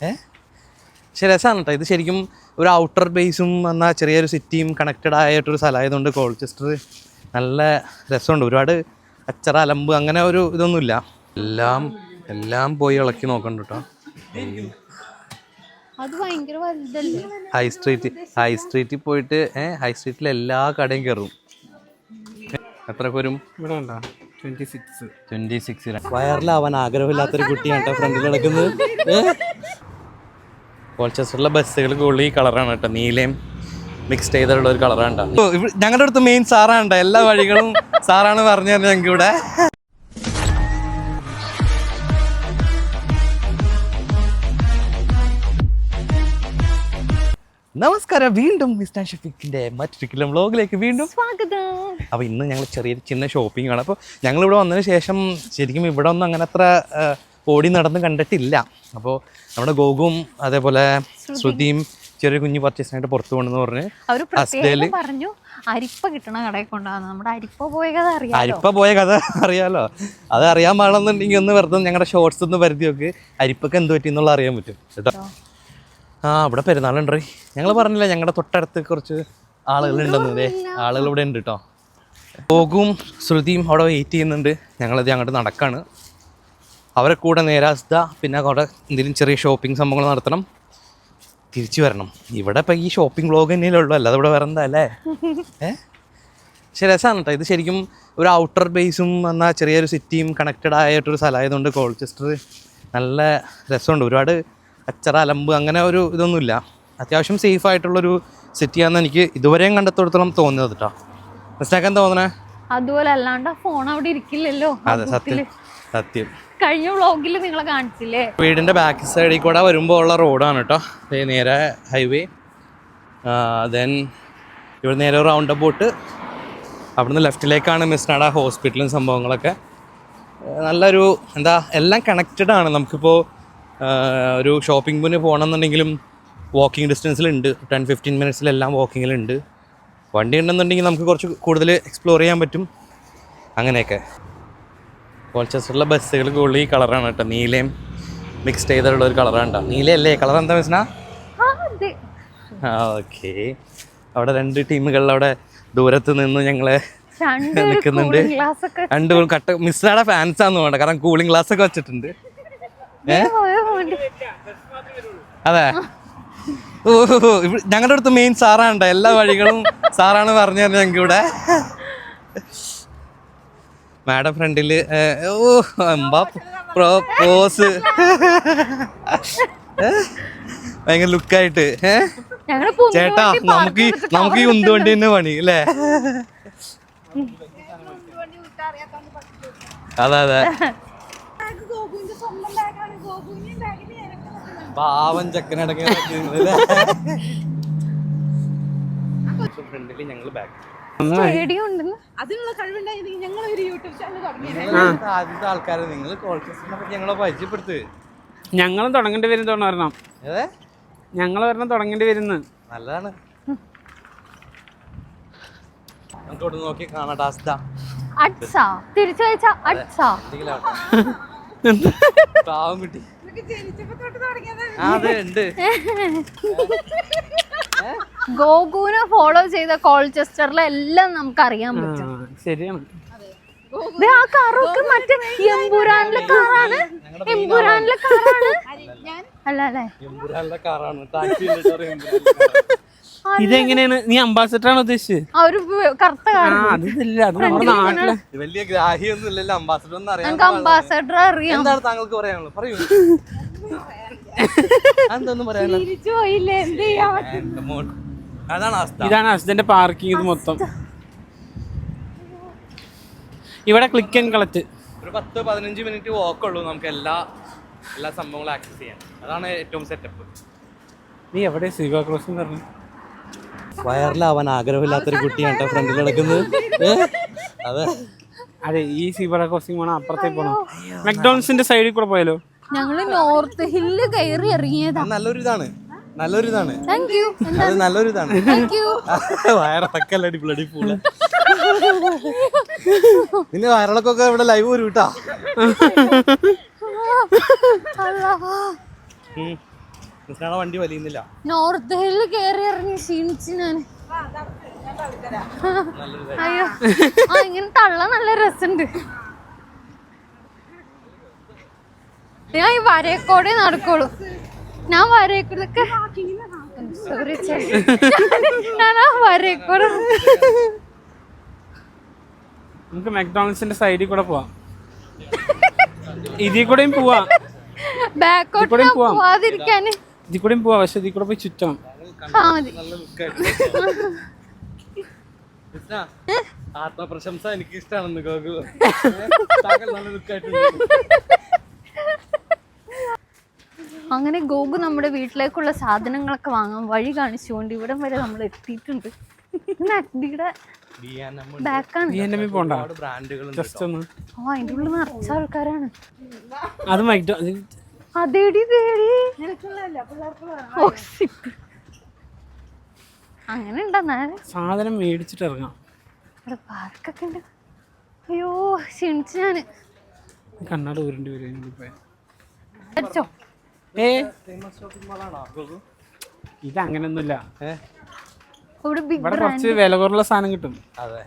ഏ? പക്ഷെ രസമാണ് കേട്ടോ ഇത് ശരിക്കും ഒരു ഔട്ടർ ബേസും എന്നാൽ ചെറിയൊരു സിറ്റിയും കണക്റ്റഡ് ആയിട്ടൊരു സ്ഥലമായതുകൊണ്ട് കോൾചെസ്റ്റർ നല്ല രസമുണ്ട്. ഒരുപാട് അച്ചറ അലമ്പ് അങ്ങനെ ഒരു ഇതൊന്നുമില്ല. എല്ലാം എല്ലാം പോയി ഇളക്കി നോക്കണ്ട കേട്ടോ ഹൈ സ്ട്രീറ്റ് ഹൈ സ്ട്രീറ്റിൽ പോയിട്ട് ഏ ഹൈ സ്ട്രീറ്റിൽ എല്ലാ കടയും കയറും എത്ര വരും? ഇവിടെ ഉണ്ടോ ട്വന്റി സിക്സ് വയറിലാവാൻ ആഗ്രഹമില്ലാത്തൊരു കുട്ടിയാണ് കേട്ടോ ഫ്രണ്ടിൽ നടക്കുന്നത്. കോൾച്ചസ്റ്ററിലെ ബസ്സുകൾ കൂടുതൽ ഈ കളറാണ് കേട്ടോ. നീലയും മിക്സ് ചെയ്തിട്ടുള്ള ഒരു കളറാണ് കേട്ടോ. ഞങ്ങളുടെ അടുത്ത് മെയിൻ സാറാണ് കേട്ടോ. എല്ലാ വഴികളും സാറാണ് പറഞ്ഞു തരുന്നത് ഞങ്ങൾക്ക് ഇവിടെ. നമസ്കാരം. വീണ്ടും മിസ്റ്റർ ഷഫീഖിന്റെ മറ്റൊരു വ്ലോഗിലേക്ക് വ്ളോഗിലേക്ക് വീണ്ടും സ്വാഗതം. അപ്പോൾ ഇന്ന് ഞങ്ങൾ ചെറിയ ചിന്ന ഷോപ്പിംഗ് ആണ്. അപ്പോൾ ഞങ്ങൾ ഇവിടെ വന്നതിന് ശേഷം ശരിക്കും ഇവിടെ ഒന്നും അങ്ങനെ അത്ര ഓടി നടന്ന് കണ്ടിട്ടില്ല. അപ്പോൾ നമ്മുടെ ഗോകും അതേപോലെ ശ്രുതിയും. ചെറിയ കുഞ്ഞു പർച്ചേസിനായിട്ട് പുറത്തു പോകണമെന്ന് പറഞ്ഞ് പ്രത്യേകം പറഞ്ഞു അരിപ്പ കിട്ടണ കടയിൽ കൊണ്ടാന്ന് നമ്മുടെ അരിപ്പ പോയ കഥ അറിയാം അരിപ്പ പോയ കഥ അറിയാലോ? അത് അറിയാൻ പാടുന്നുണ്ടെങ്കിൽ ഒന്ന് വെറുതെ ഞങ്ങളുടെ ഷോർട്സ് ഒന്ന് പരിധി നോക്ക്. അരിപ്പൊക്കെ എന്ത് പറ്റി എന്നുള്ള അറിയാൻ പറ്റും. കേട്ടോ? ആ ഇവിടെ പെരുന്നാളുണ്ട് ഞങ്ങൾ പറഞ്ഞില്ല ഞങ്ങളുടെ തൊട്ടടുത്ത് കുറച്ച് ആളുകളുണ്ടെന്ന് ദേ ആളുകൾ ഇവിടെ ഉണ്ട് കേട്ടോ പോകും ശ്രുതിയും അവിടെ വെയിറ്റ് ചെയ്യുന്നുണ്ട്. ഞങ്ങളിത് അങ്ങോട്ട് നടക്കാണ്. അവരെ കൂടെ നേരാസ്ത പിന്നെ അവിടെ എന്തെങ്കിലും ചെറിയ ഷോപ്പിംഗ് സംഭവങ്ങൾ നടത്തണം. തിരിച്ചു വരണം. ഇവിടെ ഇപ്പം ഈ ഷോപ്പിംഗ് വ്ളോഗ് തന്നെയല്ലേ ഉള്ളൂ. അല്ലാതെ ഇവിടെ വേറെ എന്താ അല്ലേ? ഏഹ് പക്ഷെ രസമാണ് കേട്ടോ ഇത് ശരിക്കും ഒരു ഔട്ടർ ബേസും എന്നാൽ ചെറിയൊരു സിറ്റിയും കണക്റ്റഡ് ആയിട്ടൊരു സ്ഥലമായതുകൊണ്ട് കോൾചെസ്റ്റർ നല്ല രസമുണ്ട്. ഒരുപാട് അച്ചറ അലമ്പ് അങ്ങനെ ഒരു ഇതൊന്നുമില്ല. അത്യാവശ്യം സേഫ് ആയിട്ടുള്ളൊരു സിറ്റിയാണെന്ന് എനിക്ക് ഇതുവരെയും കണ്ടെത്തോടത്തോളം തോന്നിയത് കേട്ടോ മനസ്സിലാക്കാൻ തോന്നണേ? അതുപോലെ അല്ലാണ്ട് ഫോൺ അവിടെ ഇരിക്കില്ലല്ലോ. അതെ സത്യം. സത്യം. കഴിഞ്ഞ വ്ളോഗിൽ നിങ്ങളെ കാണിച്ചില്ലേ? വീടിന്റെ ബാക്ക് സൈഡിൽ കൂടെ വരുമ്പോൾ ഉള്ള റോഡാണ് കേട്ടോ നേരെ ഹൈവേ ദെൻ ഇവിടെ നേരെ റൗണ്ട് അബൌട്ട് അവിടുന്ന് ലെഫ്റ്റിലേക്കാണ് മിസ്നാട ഹോസ്പിറ്റലും സംഭവങ്ങളൊക്കെ. നല്ലൊരു എന്താ എല്ലാം കണക്റ്റഡ് ആണ്. നമുക്കിപ്പോൾ ഒരു ഷോപ്പിംഗ് മുന്നിൽ പോകണമെന്നുണ്ടെങ്കിലും വാക്കിംഗ് ഡിസ്റ്റൻസിലുണ്ട് ടെൻ ഫിഫ്റ്റീൻ മിനിറ്റ്സിലെല്ലാം വാക്കിങ്ങിലുണ്ട് വണ്ടി ഉണ്ടെന്നുണ്ടെങ്കിൽ നമുക്ക് കുറച്ച് കൂടുതൽ എക്സ്പ്ലോർ ചെയ്യാൻ പറ്റും. അങ്ങനെയൊക്കെ. കോൾച്ചസ്റ്ററിലെ ബസ്സുകൾ കൂടുതൽ ഈ കളറാണ് കേട്ടോ. നീലയും മിക്സ് ചെയ്തിട്ടുള്ള ഒരു കളറാണ് കേട്ടോ. നീലയല്ലേ? കളർ എന്താ മിസ്ന? ഓക്കെ അവിടെ രണ്ട് ടീമുകളിൽ അവിടെ ദൂരത്ത് നിന്ന് ഞങ്ങളെ നിൽക്കുന്നുണ്ട്. രണ്ട് കട്ട മിസ്സാടെ ഫാൻസ് ആണെന്ന് വേണ്ട കാരണം കൂളിംഗ് ഗ്ലാസ് ഒക്കെ വെച്ചിട്ടുണ്ട്. അതെ. ഓ ഞങ്ങളുടെ അടുത്ത് മെയിൻ സാറാണ് എല്ലാ വഴികളും സാറാണ് പറഞ്ഞു തരുന്നത് ഞങ്ങൾക്ക് ഇവിടെ മാഡം ഫ്രണ്ടിൽ ഓ എമ്പാ പോസ്. ഭയങ്കര ലുക്കായിട്ട് ചേട്ടാ നമുക്ക് ഈ- നമുക്ക് ഈ ഉന്തുവണ്ടി തന്നെ പണി അല്ലേ? അതെ അതെ. പാവം ചെക്കനടങ്ങി ഫ്രണ്ടിൽ ഞങ്ങൾ ബാക്ക് അതിനുള്ള കഴിവുണ്ടായിരുന്നെങ്കിൽ ഞങ്ങൾ ഒരു യൂട്യൂബ് ചാനൽ തുടങ്ങിയത്. ആദ്യത്തെ ആൾക്കാരെ നിങ്ങൾ കോൾക്കസിനെ പറ്റി ഞങ്ങളെ പരിചയപ്പെടുത്ത്. ഞങ്ങളും തുടങ്ങേണ്ടി വരും ഏതേ ഞങ്ങൾ ഒരെണ്ണം തുടങ്ങേണ്ടി വരുന്നു. നല്ലതാണ്. നമുക്ക് നോക്കി കാണാം ടാസ്ത അട്സാ. തിരിച്ചു വെച്ചാ അട്സാ. പാവം കുട്ടി. അതെ ഉണ്ട്. ഗോകുവിനെ ഫോളോ ചെയ്ത കോൾചെസ്റ്ററിലെ എല്ലാം നമുക്ക് അറിയാൻ പറ്റും. ശരിയാണ്. ആ കാറൊക്കെ മറ്റേ എമ്പുരാനിലെ കാറാണ് എമ്പുരാനിലെ കാറാണ് അല്ല അല്ലേ? ഇതെങ്ങനെയാണ്? നീ അംബാസഡർ ആണ് ഉദ്ദേശിച്ചത്? ആ ഒരു കറുത്ത കാർ അത് ഇതില്ല അത് നമ്മുടെ നാട്ടിലെ വലിയ ഗ്രാഹിയൊന്നും ഇല്ലല്ലോ അംബാസഡർ ഒന്നും ഞങ്ങൾക്ക് അംബാസഡർ അറിയാം. എന്താണ് താങ്കൾക്ക് പറയാനുള്ളത്? പറയൂ. എന്തൊന്നും. അതാണ് അവസ്ഥ. ഇതാണ് അസ്തന്റെ പാർക്കിംഗ് ഇത് മൊത്തം. ഇവിടെ ക്ലിക്ക് ആൻഡ് കളക്ട് ഒരു പത്ത് പതിനഞ്ച് മിനിറ്റ് വാക്കുള്ളൂ നമുക്ക് എല്ലാ എല്ലാ സംഭവങ്ങളും ആക്സസ് ചെയ്യാൻ. അതാണ് ഏറ്റവും സെറ്റപ്പ് നീ എവിടെ സിവ ക്രോസിംഗ് പറഞ്ഞു? വയറിലാവാൻ ആഗ്രഹമില്ലാത്തൊരു കുട്ടിയാണ് കേട്ടോ ഫ്രണ്ടിൽ നടക്കുന്നത്. അതെ. അതെ ഈ സിബറ ക്രോസിംഗ് വേണം അപ്പുറത്തേക്ക് പോകണം മെക്ഡോണൽസിന്റെ സൈഡിൽ കൂടെ പോയാലോ? ഞങ്ങൾ നോർത്ത് ഹില്ല് കയറി ഇറങ്ങിയതാ. നല്ലൊരു ഇതാണ് നല്ലൊരു ഇതാണ് താങ്ക് യു അത് നല്ലൊരു ഇതാണ് താങ്ക് യു വയറിളക്കല്ല ബ്ലഡി പൂള നിന്നെ വയറിളക്കൊക്കെ ഇവിടെ ലൈവ് വരും കേട്ടാ വണ്ടി വലിയുന്നില്ല. നോർത്ത് ഹില്ല് കയറി ഇറങ്ങി ക്ഷീണിച്ച് ഞാൻ അയ്യോ. ആ ഇങ്ങനെ തള്ള നല്ല രസമുണ്ട് ഞാൻ ഈ വരയക്കോടെ നടക്കുള്ളൂ. ഞാൻ വരയക്കൂടൊക്കെ സോറി ഞാൻ ആ വരയക്കോട് നമുക്ക് മക്ഡോണൽസിന്റെ സൈഡിൽ കൂടെ പോവാം. ഇതിൽ കൂടെയും പോവാം. ബാക്കോട്ട്. പോവാതിരിക്കാന് ഇതിൽ കൂടെയും പോവാം പക്ഷെ ഇതിൽ കൂടെ പോയി ചുറ്റണം. ആ മതി. കൃഷ്ണ ആത്മപ്രശംസ എനിക്ക് ഇഷ്ടമാണെന്ന് ഗോകുൽ നല്ല ലുക്കായിട്ടുണ്ട് അങ്ങനെ ഗോഗു നമ്മുടെ വീട്ടിലേക്കുള്ള സാധനങ്ങളൊക്കെ വാങ്ങാൻ വഴി കാണിച്ചുകൊണ്ട് ഇവിടം വരെ നമ്മൾ എത്തിയിട്ടുണ്ട്. നഗ്ഡിയുടെ ഉള്ളിൽ നിറച്ച ആൾക്കാരാണ്. അതേടി തേടി. അങ്ങനെ സാധനം മേടിച്ചിട്ട് ഇറങ്ങാം. ഇവിടെ പാർക്കൊക്കെ ഉണ്ട്. അയ്യോ ക്ഷണിച്ചു ഞാൻ. കണ്ണാട് ഊരിണ്ട് വരും അടിച്ചോ. ഏ? ഇത് അങ്ങനെയൊന്നുമില്ല ഇവിടെ കുറച്ച് വില കുറവുള്ള സാധനം കിട്ടും. അതെ.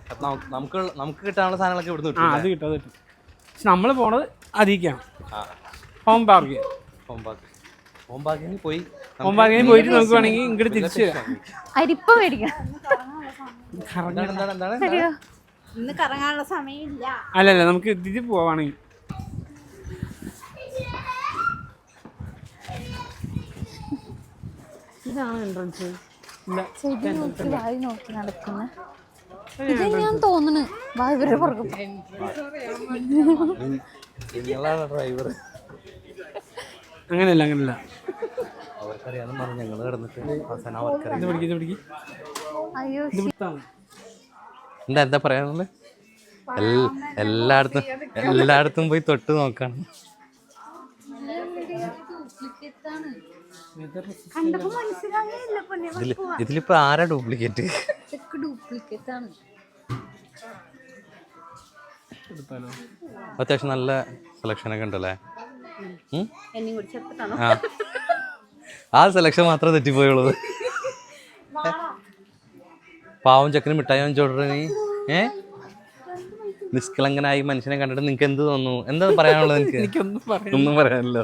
നമുക്ക് നമുക്ക് കിട്ടാനുള്ള സാധനങ്ങളൊക്കെ ഇവിടുന്ന് ആ അത് കിട്ടും അത് കിട്ടും. പക്ഷെ നമ്മൾ പോണത് അതിക്കാണ് ഹോം പാർക്ക് ഹോം ഹോംബാഗിന് പോയി ഹോം പാർക്കിന് പോയിട്ട് നമുക്ക് വേണമെങ്കിൽ ഇങ്ങോട്ട് തിരിച്ചു അരിപ്പ മേടിക്കാം. എന്താണ് എന്താണ് അല്ലല്ല നമുക്ക് ഇതിൽ പോവാണെങ്കിൽ. ഇതാണ് എൻട്രൻസ് ചെടി നോക്കി വായി നോക്കി നടക്കുന്ന. ഇത് ഞാൻ തോന്നുന്നു. വായി വരെ പുറകെ പോ. നിങ്ങളാണ് ഡ്രൈവർ അങ്ങനെയല്ല അങ്ങനെയല്ല. അവർക്കറിയാന്ന് പറഞ്ഞു ഞങ്ങൾ കിടന്നിട്ട് അവസാനം അവർക്കറിയാം. എന്താ എന്താ പറയാനുള്ളത്? എല്ലായിടത്തും എല്ലായിടത്തും പോയി തൊട്ട് നോക്കണം. ഇതിലിപ്പോ ആരാ ഡ്യൂപ്ലിക്കേറ്റ്? അത്യാവശ്യം നല്ല സെലക്ഷൻ ഒക്കെ ഉണ്ടല്ലേ? ആ. സെലക്ഷൻ മാത്രമേ തെറ്റിപ്പോയുള്ളത്. പാവം ചക്കന് മിഠായി വാങ്ങിച്ചോടീ ഏ? നിഷ്കളങ്കനായി മനുഷ്യനെ കണ്ടിട്ട് നിനക്ക് എന്ത് തോന്നുന്നു? എന്താ പറയാനുള്ളത് എനിക്ക് ഒന്നും പറയാനില്ല.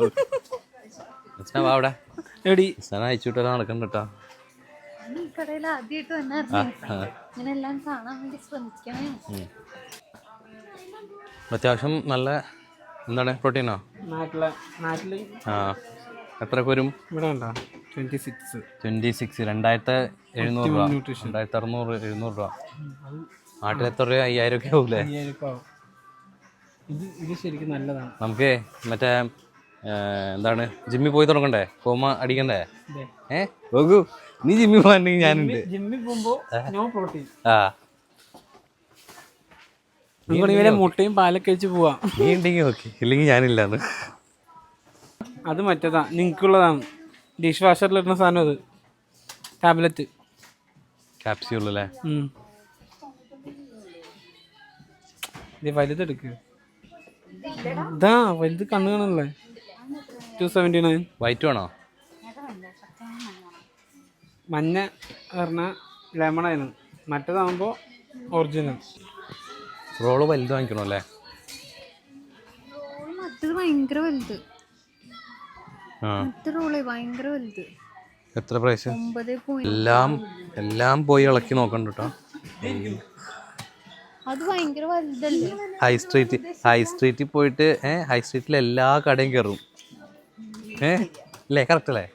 അവിടെ. എടി. ഈ കടയിൽ ആദ്യമായിട്ട് തന്നെ ആ. ഇങ്ങനെ എല്ലാം കാണാൻ വേണ്ടി ശ്രമിക്കണേ. അത്യാവശ്യം നല്ല എന്താണ് പ്രോട്ടീനോ? ആ. എത്ര വരും? ട്വന്റി സിക്സ് രണ്ടായിരത്തി എഴുന്നൂറ് രൂപ. രണ്ടായിരത്തി അറുന്നൂറ് എഴുന്നൂറ് രൂപ. നാട്ടിൽ എത്ര രൂപ? അയ്യായിരം ഒക്കെ ആവൂലേ ഇത് ശരിക്കും നല്ലതാണ്. നമുക്ക് മറ്റേ എന്താണ്? ജിമ്മി പോയി തുടങ്ങണ്ടേ? കോമ അടിക്കണ്ടേ? ഏ നോക്കൂ നീ ജിമ്മി പോകാനുണ്ടെങ്കിൽ ഞാനുണ്ട്. പോകുമ്പോ ആ. മുട്ടയും പാലൊക്കെ വെച്ച് പോവാം. നീ ഉണ്ടെങ്കിൽ ഓക്കെ ഇല്ലെങ്കിൽ ഞാനില്ലാന്ന്. അത് മറ്റേതാ. നിങ്ങൾക്കുള്ളതാണ്. ഡിഷ് വാഷറിലിടുന്ന സാധനം അത്. ടാബ്ലറ്റ്. ക്യാപ്സ്യൂൾ അല്ലേ ഇത് വലുതെടുക്ക്. ഇതാ വലുത് കണ്ണു കാണല്ലേ ടു സെവന്റി നയൻ വൈറ്റ് വേണോ? മഞ്ഞ പറഞ്ഞ ലെമൺ ആയിരുന്നു. മറ്റേതാകുമ്പോൾ ഒറിജിനൽ റോൾ വലുത് വാങ്ങിക്കണോ അല്ലേ? മറ്റത് ഭയങ്കര വലുത്. ആ. മറ്റേ റോൾ ഭയങ്കര വലുത്. എത്ര പ്രൈസ് എല്ലാം എല്ലാം പോയി ഇളക്കി നോക്കണ്ട കേട്ടോ അത് ഭയങ്കര വലുതല്ലേ? ഹൈ സ്ട്രീറ്റ് ഹൈ സ്ട്രീറ്റിൽ പോയിട്ട് ഹൈ സ്ട്രീറ്റിൽ എല്ലാ കടയും കയറും ഏ? കറക്റ്റ് അല്ലേ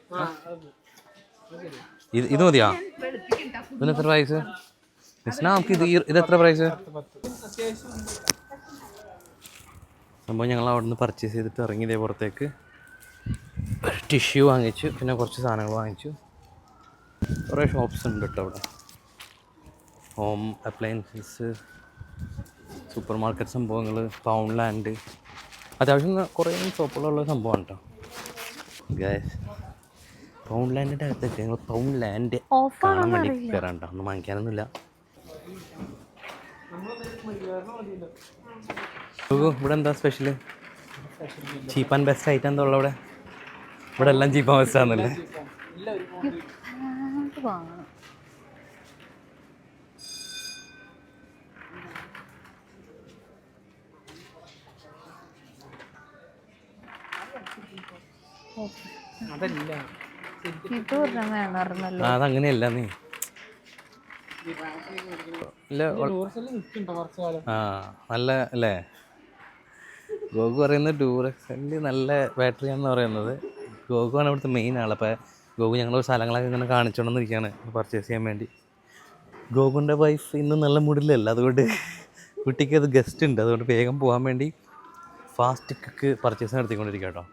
ഇത് ഇത് മതിയാ? ഇതിന് പ്രൈസ് മിസ്ന നമുക്ക് ഇത് പ്രൈസ് സംഭവം ഞങ്ങൾ അവിടെ നിന്ന് പർച്ചേസ് ചെയ്തിട്ട് ഇറങ്ങിയതേ പുറത്തേക്ക്. ടിഷ്യൂ വാങ്ങിച്ചു പിന്നെ കുറച്ച് സാധനങ്ങൾ വാങ്ങിച്ചു. കുറേ ഷോപ്സ് ഉണ്ട് കേട്ടോ അവിടെ. ഹോം അപ്ലയൻസസ് സൂപ്പർ മാർക്കറ്റ് സംഭവങ്ങൾ പൗണ്ട് ലാൻഡ് അത്യാവശ്യം കുറേ ഷോപ്പുകളുള്ള സംഭവമാണ് കേട്ടോ. ഗൈസ് പൗണ്ട് ലാൻഡിന്റെ അകത്തൊക്കെ ഞങ്ങൾ പൗണ്ട് ലാൻഡ് കാണാൻ വേണ്ടി കയറാണ്ട ഒന്നും വാങ്ങിക്കാനൊന്നുമില്ല. ഇവിടെ എന്താ സ്പെഷ്യൽ ചീപ്പ് ആൻഡ് ബെസ്റ്റ് ആയിട്ട് എന്താ ഉള്ളവിടെ ഇവിടെ ഇവിടെ എല്ലാം ചീപ്പ് ആൻഡ് ബെസ്റ്റ് ആണെന്നല്ലേ ഇപ്പാണ്ട് വാങ്ങണം അതല്ല ഇത് ഒരെണ്ണം വേണമായിരുന്നല്ലോ ആ അതങ്ങനെയല്ല നീ. നല്ല അല്ലേ? ഗോഗു പറയുന്നത് ഡൂറക്സെൽ നല്ല ബാറ്ററിയാണെന്ന് പറയുന്നത്. ഗോഗു ആണ് ഇവിടുത്തെ മെയിൻ ആൾ അപ്പോൾ ഗോഗു ഞങ്ങൾ സ്ഥലങ്ങളൊക്കെ ഇങ്ങനെ കാണിച്ചോണ്ടിരിക്കുകയാണ് പർച്ചേസ് ചെയ്യാൻ വേണ്ടി. ഗോകുന്റെ വൈഫ് ഇന്ന് നല്ല മൂഡിലല്ല അതുകൊണ്ട് കുട്ടിക്ക് അത് ഗസ്റ്റ് ഉണ്ട്. അതുകൊണ്ട് വേഗം പോകാൻ വേണ്ടി ഫാസ്റ്റ് കിക്ക് പർച്ചേസ് നടത്തിക്കൊണ്ടിരിക്കുക കേട്ടോ.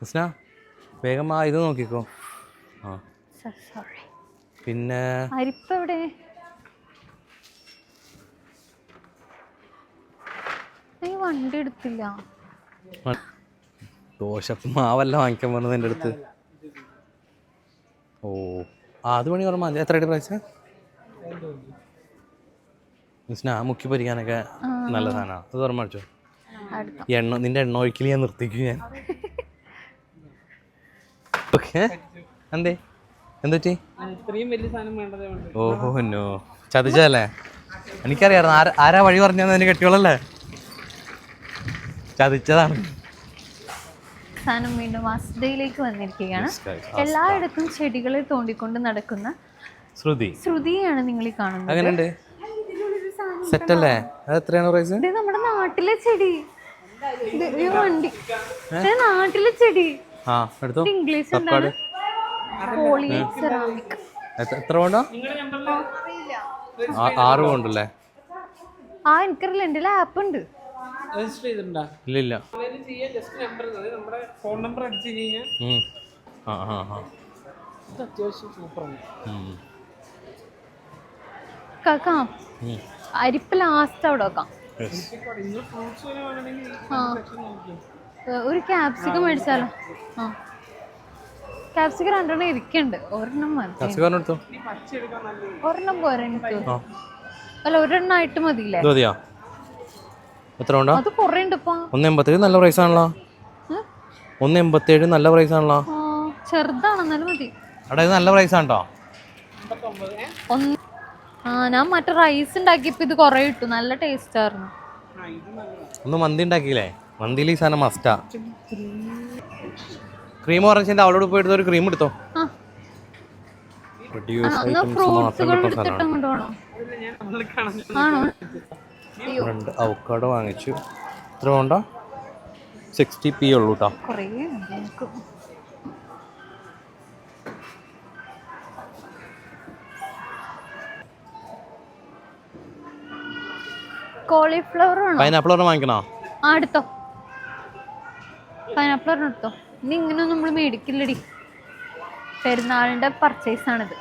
കൃഷ്ണ വേഗം ആ ഇത് നോക്കിക്കോ. ആ. സോറി പിന്നെ അരിപ്പ എവിടെ നീ വണ്ടി എടുത്തില്ല. മ- മാവല്ല വാങ്ങിക്കാൻ പറഞ്ഞത് എന്റെ അടുത്ത്. ഓ ആ അത് പണി ഓർമ്മ എത്ര ആയിട്ട് മിസ്സിന് ആ മുക്കി പൊരിക്കാനൊക്കെ നല്ല സാധനമാണ് അത് ഓർമ്മ അടിച്ചോ എണ്ണ നിന്റെ എണ്ണ ഒഴിക്കൽ ഞാൻ നിർത്തിക്കും ഞാൻ. ഓക്കെ. എന്തേ? വേണ്ട ഓഹോ നോ. ചതിച്ചതല്ലേ? എനിക്കറിയായിരുന്നു. ആരാ ആരാ വഴി പറഞ്ഞത് അതിന് കെട്ടിയോളല്ലേ? ചതിച്ചതാണ്. വീണ്ടും വന്നിരിക്കുകയാണ്. എല്ലായിടത്തും ചെടികളെ തോണ്ടിക്കൊണ്ട് നടക്കുന്ന ശ്രുതി. ശ്രുതിയാണ് നിങ്ങൾ ഈ കാണുന്നത്. അങ്ങനെയുണ്ട് സെറ്റല്ലേ? അത് എത്രയാണ് പ്രൈസ് ഇത് നമ്മുടെ നാട്ടിലെ ചെടി. വണ്ടി. നാട്ടിലെ ചെടി. ആ എടുത്തോ. ഇത് ഇംഗ്ലീഷ് എന്താണ് പോളി സെറാമിക് എത്ര- ആറ് കൊണ്ടല്ലേ ആ എനിക്കറിയില്ല. എന്റെ ആപ്പ് ഉണ്ട്. രജിസ്റ്റർ ചെയ്തിട്ടുണ്ടോ? ഇല്ല ഇല്ല. ജസ്റ്റ് നമ്പർ നമ്മുടെ ഫോൺ നമ്പർ അടിച്ചു കഴിഞ്ഞാൽ ആ ആ ആ. ഇത് അത്യാവശ്യം സൂപ്പറാണ്. അരിപ്പ് ലാസ്റ്റ് അവിടെ വെക്കാം. ആ. ഒരു ക്യാപ്സിക്കം മേടിച്ചാലോ? ആ. ക്യാപ്സിക്കം രണ്ടെണ്ണം ഇരിക്കുന്നുണ്ട്. ഒരെണ്ണം മതി. ഒരെണ്ണം പോരാ എനിക്ക്. അല്ല ഒരെണ്ണം ആയിട്ട് മതിയില്ലേ? ഇത് മതിയോ? എത്ര കൊണ്ടോ അത് കുറേ ഉണ്ട് ഇപ്പൊ. ഒന്ന് എൺപത്തേഴ് നല്ല പ്രൈസ് ആണല്ലോ. ഏ? ഒന്ന് എൺപത്തേഴ് നല്ല പ്രൈസ് ആണല്ലോ. ആ ചെറുതാണ് എന്നാലും മതി. അവിടെ ഇത് നല്ല പ്രൈസ് ആണ് ആ ഞാൻ മറ്റേ റൈസ് ഉണ്ടാക്കിയപ്പോ ഇത് കുറേ ഇട്ടു. നല്ല ടേസ്റ്റ് ആയിരുന്നു. ഒന്ന് മന്തി ഉണ്ടാക്കിയില്ലേ? മന്തിയിൽ ഈ സാധനം മസ്റ്റാ ക്രീം പറഞ്ഞതിന്റെ അവളോട് പോയിട്ട് ഒരു ക്രീം എടുത്തോ? ആ. റെഡ്യൂസ് ഐറ്റംസ് മാത്രം കിട്ടുന്ന സാധനമാണ്. രണ്ട് അവക്കാടോ വാങ്ങിച്ചു. എത്ര വേണ്ട. സിക്സ്റ്റി പി ഉള്ളൂ കേട്ടോ ഉണ്ട് കോളിഫ്ലവർ പൈനാപ്പിൾ വാങ്ങിക്കണോ? ആ എടുത്തോ. പൈനാപ്പിൾ ഒരെണ്ണം എടുത്തോ ഇനി ഇങ്ങനെ നമ്മൾ മേടിക്കില്ലടി. പെരുന്നാളിന്റെ പർച്ചേസ് ആണിത്.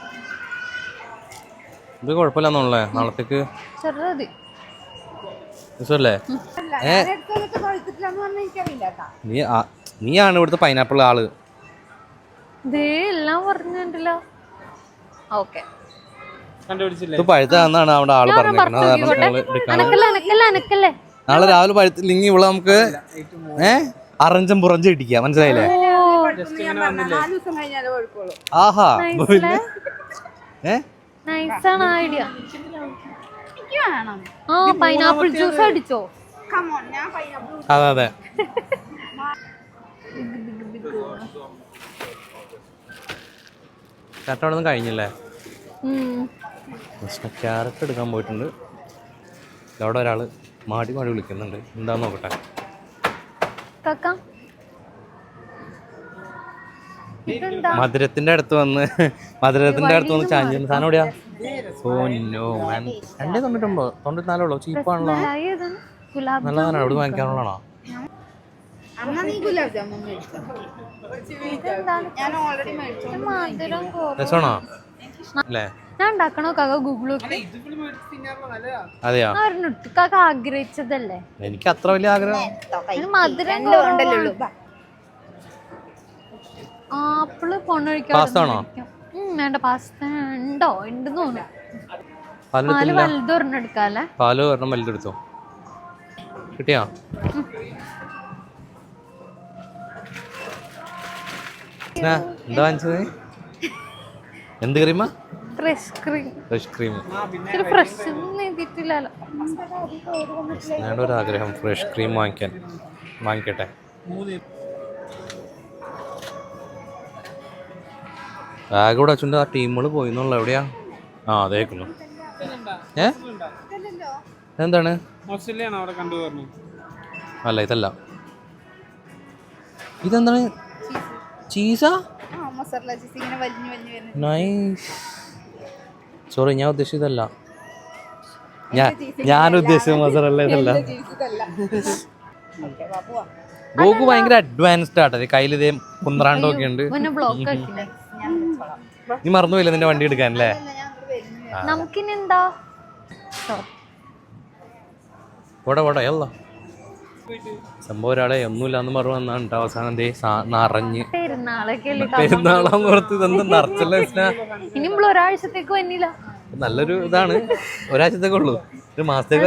ഇത് കുഴപ്പമില്ലെന്നുള്ളേ നാളത്തേക്ക് ഏ? നീ ആ- നീയാണ് ഇവിടുത്തെ പൈനാപ്പിൾ ആൾ. ദേ എല്ലാം പറഞ്ഞിട്ടുണ്ടല്ലോ. ഓക്കെ. ഇത് പഴുത്താന്നാണ് അവിടെ ആൾ ഞങ്ങൾ അനക്കല്ലേ അനക്കല്ലേ അനക്കല്ലേ? നാളെ രാവിലെ പഴുത്തില്ലെങ്കിൽ ഇവിടെ നമുക്ക് ഏ? അറഞ്ചം പുറഞ്ചും ഇടിക്കാം മനസ്സിലായില്ലേ? നാല് ദിവസം കഴിഞ്ഞാലേ കുഴപ്പമുള്ളൂ. ആഹാ. അപ്പൊ പിന്നെ? ഏ? നൈസാണ് ഐഡിയ ആ പൈനാപ്പിൾ ജ്യൂസ് അടിച്ചോ? കമോൺ ഞാൻ പൈനാപ്പിൾ അതെ അതെ. നിന്ന് കഴിഞ്ഞില്ലേ. ക്യാരറ്റ് എടുക്കാൻ പോയിട്ടുണ്ട്. അവിടെ ഒരാൾ മാടി മാടി വിളിക്കുന്നുണ്ട്. എന്താന്ന് നോക്കട്ടെ? കാക്ക ഇതെന്താ? മധുരത്തിന്റെ അടുത്ത് വന്ന് മധുരത്തിന്റെ അടുത്ത് വന്ന് ചാഞ്ചി സാധനം എവിടെയാ? ഓ നോ മാൻ രണ്ടേ തൊണ്ണൂറ്റൊമ്പത് തൊണ്ണൂറ്റിനാലുള്ളൂ ചീപ്പാണല്ലോ. മലായി ഏതാണ്? ഗുലാബ് നല്ല സാധനം അവിടെ വാങ്ങിക്കാനുള്ളതാണോ. രസമാണോ? അല്ലേ? ഞാൻ ഉണ്ടാക്കണോ? കാക്ക നല്ലതാ. അതെയോ? കാക്ക ആഗ്രഹിച്ചതല്ലേ? എനിക്ക് അത്ര വലിയ ആഗ്രഹം മധുരം. ആപ്പിൾ പൊണ്ണൊഴിക്കാൻ വേണ്ട പാസ്ത ഉണ്ടോ? ഉണ്ടെന്ന് തോന്നുന്നു. പാൽ വലുതൊരെണ്ണം എടുക്കാല്ലേ പാൽ ഒരെണ്ണം വലുതെടുത്തോ കിട്ടിയാ? എന്താ വാങ്ങിച്ചത്? എന്ത് ക്രീമാ fresh cream fresh cream fresh എഴുതിയിട്ടില്ലല്ലോ. ഒരു ആഗ്രഹം ഫ്രഷ് ക്രീം വാങ്ങിക്കാൻ. വാങ്ങിക്കട്ടെ. ആകെ ഇവിടെ അച്ഛന്റെ ആ ടീമുകൾ പോയിന്നുള്ള. എവിടെയാ? ആ അതേക്കുന്നു ഏ? എന്താണ് അല്ല ഇതല്ല. ഇതെന്താണ്? ചീസാ ആ? മസാല ചീസ് ഇങ്ങനെ വലിഞ്ഞു വലിഞ്ഞു വരുന്നത്. നൈസ് സോറി ഞാൻ ഉദ്ദേശിച്ചതല്ല. ഞാൻ ഞാൻ ഉദ്ദേശിച്ച മസാല ഇതല്ല. ഗോകു ഭയങ്കര അഡ്വാൻസ്ഡ് ആട്ടെ കയ്യിൽ ഇതേ കുന്ത്രാണ്ടൊക്കെ ഉണ്ട്. നീ മറന്നുപോയില്ല നിന്റെ വണ്ടി എടുക്കാൻ അല്ലേ നമുക്കിനെന്താ ഞാൻ അങ്ങോട്ട് വരുന്നു സംഭവം ഒരാളെ ഒന്നുമില്ലാന്ന് പറഞ്ഞു വന്നാണ് കേട്ടോ അവസാനം എന്തേ നിറഞ്ഞ്. പെരുന്നാളാന്ന് ഓർത്ത് നിറച്ചല്ല ഇനി ഒരാഴ്ചത്തേക്ക് വന്നില്ല. നല്ലൊരു ഇതാണ്. ഒരാഴ്ചത്തേക്ക് ഉള്ളൂ. ഒരു മാസത്തേക്ക്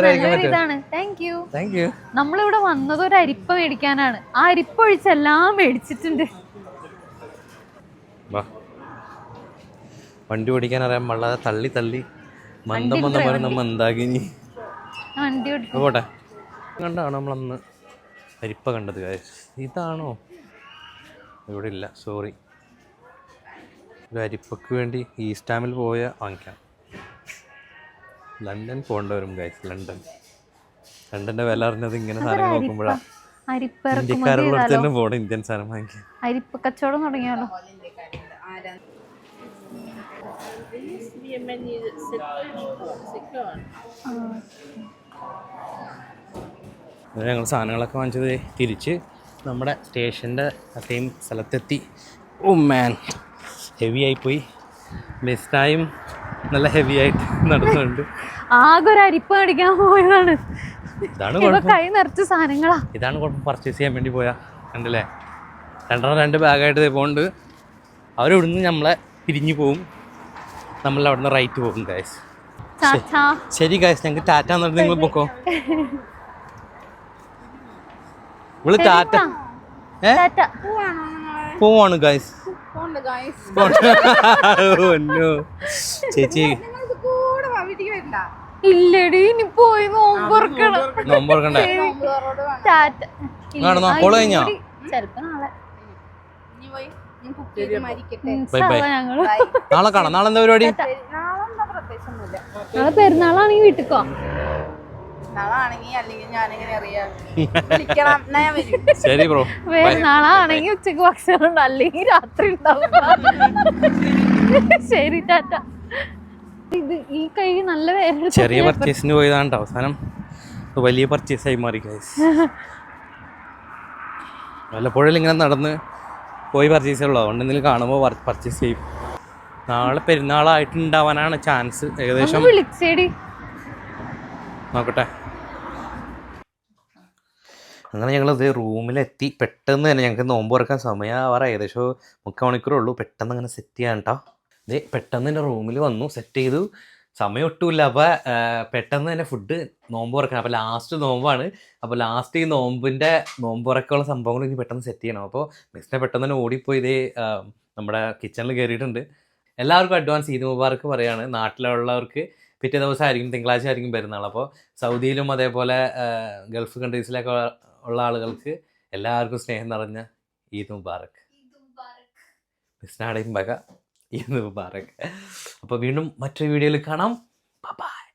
നമ്മളിവിടെ വന്നത് ഒരു അരിപ്പ മേടിക്കാനാണ്. ആ അരിപ്പ ഒഴിച്ച് എല്ലാം മേടിച്ചിട്ടുണ്ട്. വണ്ടി ഓടിക്കാൻ അറിയാൻ വളരെ തള്ളി തള്ളി മന്ദം മന്ദം പറയുന്ന ഓടിക്കും. പോട്ടെ. കണ്ടാണോ നമ്മളന്ന്? അരിപ്പ കണ്ടത്? ഇതാണോ? ഇവിടെ ഇല്ല സോറി ഒരു അരിപ്പക്ക് വേണ്ടി ഈ സ്റ്റാമിൽ പോയ വാങ്ങിക്കാം. ലണ്ടൻ പോകേണ്ട വരും ഗൈസ് ലണ്ടൻ ലണ്ടന്റെ വില അറിഞ്ഞത് ഇങ്ങനെ സാധനങ്ങൾ നോക്കുമ്പോഴാണ് ഇന്ത്യക്കാരുള്ള തന്നെ പോകണം ഇന്ത്യൻ സാധനം വാങ്ങിക്കാം അരിപ്പ കച്ചവടം തുടങ്ങിയാലോ ആരാ അങ്ങനെ ഞങ്ങൾ സാധനങ്ങളൊക്കെ വാങ്ങിച്ചത് തിരിച്ച് നമ്മുടെ സ്റ്റേഷന്റെ സെയിം സ്ഥലത്തെത്തി. ഓ മാൻ ഹെവി ആയിപ്പോയി. ബസ് ടൈം നല്ല ഹെവി ആയിട്ട് നടന്നുണ്ട് ആകെ ഒരു അരിപ്പ് മേടിക്കാൻ പോയതാണ്. ഇതാണ് കൈ നിറച്ച് സാധനങ്ങളാ. ഇതാണ് കുഴപ്പം. പർച്ചേസ് ചെയ്യാൻ വേണ്ടി പോയാ. കണ്ടല്ലേ? രണ്ടെണ്ണം രണ്ട് ബാഗായിട്ട് പോകുന്നുണ്ട് അവരിവിടുന്ന് നമ്മളെ പിരിഞ്ഞു പോവും. നമ്മൾ അവിടുന്ന് റൈറ്റ് പോകും ഗായസ് ശരി ഗായസ് ഞങ്ങൾക്ക് ടാറ്റ എന്നിട്ട് നിങ്ങൾ പൊക്കോ. ഇവൾ ടാറ്റ. ഏ? പോവാണ് ഗൈസ് പോണ്ട ഗായ്സ് ഒന്നോ ചേച്ചി. ഇല്ലടി ഇനി പോയി നോമ്പുറക്കണം. കഴിഞ്ഞോ? നാളെ. കാണാം നാളെ എന്താ പരിപാടി? നാളെ പെരുന്നാളാണെങ്കിൽ വീട്ടിക്കോ? നാളാണെങ്കിൽ അല്ലെങ്കിൽ ഞാനെങ്ങനെ അറിയാം. വിളിക്കണം എന്നാ ഞാൻ വരും. ശരി ബ്രോ. പെരുന്നാളാണെങ്കിൽ ഉച്ചയ്ക്ക് ഭക്ഷണം ഉണ്ട് അല്ലെങ്കിൽ രാത്രി ഉണ്ടാവും. ശരി ടാറ്റ. ഇത് ഈ കൈ നല്ല വേദന ചെറിയ പർച്ചേസിന് പോയതാണ് അവസാനം. വലിയ പർച്ചേസ് ആയി മാറി ഗൈസ് വല്ലപ്പോഴും ഇങ്ങനെ നടന്ന് പോയി പർച്ചേസ് ഉള്ളൂ. അതുകൊണ്ട് എന്തെങ്കിലും കാണുമ്പോൾ പർച്ചേസ് ചെയ്യും. നാളെ പെരുന്നാളായിട്ടുണ്ടാവാനാണ് ചാൻസ് ഏകദേശം. നോക്കട്ടെ. അങ്ങനെ ഞങ്ങളത് റൂമിലെത്തി. പെട്ടെന്ന് തന്നെ ഞങ്ങൾക്ക് നോമ്പ് തുറക്കാൻ സമയമാവാറ ഏകദേശം മുക്കാൽ മണിക്കൂറേ ഉള്ളൂ പെട്ടെന്ന് അങ്ങനെ സെറ്റ് ചെയ്യാൻ കേട്ടോ ഇത് പെട്ടെന്ന് തന്നെ റൂമിൽ വന്നു. സെറ്റ് ചെയ്തു. സമയം ഒട്ടുമില്ല. അപ്പോൾ പെട്ടെന്ന് തന്നെ ഫുഡ് നോമ്പ് തുറക്കണം. അപ്പോൾ ലാസ്റ്റ് നോമ്പാണ്. അപ്പോൾ ലാസ്റ്റ് ഈ നോമ്പിന്റെ നോമ്പ് തുറക്കുള്ള സംഭവങ്ങൾ ഇനി പെട്ടെന്ന് സെറ്റ് ചെയ്യണം. അപ്പോൾ മിസ്സിനെ പെട്ടെന്ന് തന്നെ ഓടിപ്പോയി. ഇതേ നമ്മുടെ കിച്ചണിൽ കയറിയിട്ടുണ്ട് എല്ലാവർക്കും അഡ്വാൻസ് ഈദ് മുബാർക്ക് പറയുകയാണ് നാട്ടിലുള്ളവർക്ക് പിറ്റേ ദിവസം ആയിരിക്കും തിങ്കളാഴ്ച ആയിരിക്കും പെരുന്നാൾ അപ്പോൾ സൗദിയിലും അതേപോലെ ഗൾഫ് കൺട്രീസിലൊക്കെ ഉള്ള ആളുകൾക്ക് എല്ലാവർക്കും സ്നേഹം നിറഞ്ഞ ഈദ് മുബാറക്. മിസ്നാടേയും ബക ഈദ് മുബാറക്. അപ്പോൾ വീണ്ടും മറ്റൊരു വീഡിയോയിൽ കാണാം. ബൈ